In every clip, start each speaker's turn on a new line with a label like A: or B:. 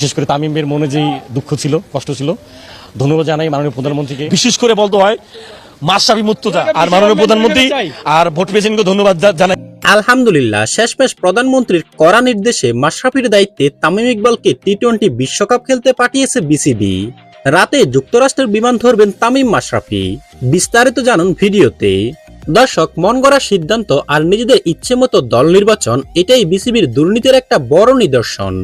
A: বিশেষ করে তামিমের মনে যেই দুঃখ ছিল কষ্ট ছিল ধন্যবাদ জানাই মাননীয় প্রধানমন্ত্রীকে। বিশেষ করে বলতে হয় মাসাবি মুক্ততা আর মাননীয় প্রধানমন্ত্রী আর ভোট পেয়েছেনকে ধন্যবাদ জানাই।
B: আলহামদুলিল্লাহ শেষমেশ প্রধানমন্ত্রীর কড়া নির্দেশে মাশরাফির দায়িত্বে তামিম ইকবালকে টি টোয়েন্টি বিশ্বকাপ খেলতে পাঠিয়েছে বিসিবি। রাতে যুক্তরাষ্ট্রের বিমান ধরবেন তামিম মাশরাফি। বিস্তারিত জানুন ভিডিওতে। দর্শক মন গড়া সিদ্ধান্ত আর নিজেদের ইচ্ছে মতো দল নির্বাচন এটাই বিসিবির দুর্নীতির একটা বড় নিদর্শন।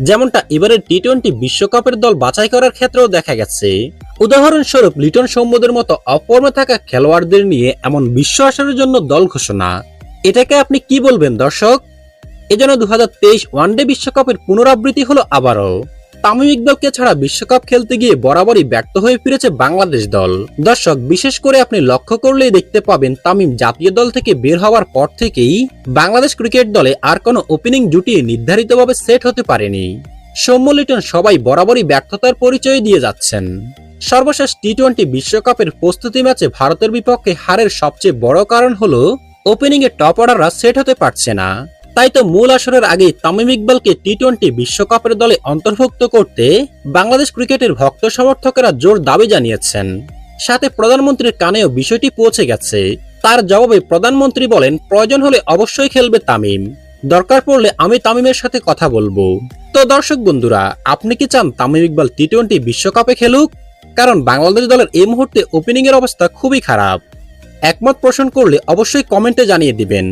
B: যেমনটা এবারের টি টোয়েন্টি বিশ্বকাপের দল বাছাই করার ক্ষেত্রেও দেখা গেছে। উদাহরণস্বরূপ লিটন সৌম্যদের মতো অপর্মে থাকা খেলোয়াড়দের নিয়ে এমন বিশ্ব আসরের জন্য দল ঘোষণা। এটাকে আপনি কি বলবেন, দর্শক? এজন্য দু হাজার তেইশ ওয়ানডে বিশ্বকাপের পুনরাবৃত্তি হলো আবারও। তামিম ইকবালকে ছাড়া বিশ্বকাপ খেলতে গিয়ে বরাবরই ব্যর্থ হয়ে ফিরেছে বাংলাদেশ দল। দর্শক, বিশেষ করে আপনি লক্ষ্য করলেই দেখতে পাবেন তামিম জাতীয় দল থেকে বের হওয়ার পর থেকেই বাংলাদেশ ক্রিকেট দলে আর কোনো ওপেনিং জুটি নির্ধারিতভাবে সেট হতে পারেনি। সৌম্য লিটন সবাই বরাবরই ব্যর্থতার পরিচয় দিয়ে যাচ্ছেন। সর্বশেষ টি টোয়েন্টি বিশ্বকাপের প্রস্তুতি ম্যাচে ভারতের বিপক্ষে হারের সবচেয়ে বড় কারণ হল ওপেনিং এ টপ অর্ডাররা সেট হতে পারছে না। তাই তো মূল আসরের আগেই তামিম ইকবালকে টি টোয়েন্টি বিশ্বকাপের দলে অন্তর্ভুক্ত করতে বাংলাদেশ ক্রিকেটের ভক্ত সমর্থকেরা জোর দাবি জানিয়েছেন। সাথে প্রধানমন্ত্রীর কানেও বিষয়টি পৌঁছে গেছে। তার জবাবে প্রধানমন্ত্রী বলেন, প্রয়োজন হলে অবশ্যই খেলবে তামিম। দরকার পড়লে আমি তামিমের সাথে কথা বলব। তো দর্শক বন্ধুরা, আপনি কি চান তামিম ইকবাল টি টোয়েন্টি বিশ্বকাপে খেলুক? কারণ বাংলাদেশ দলের এই মুহূর্তে ওপেনিং এর অবস্থা খুবই খারাপ। একমত পোষণ করলে অবশ্যই কমেন্টে জানিয়ে দিবেন।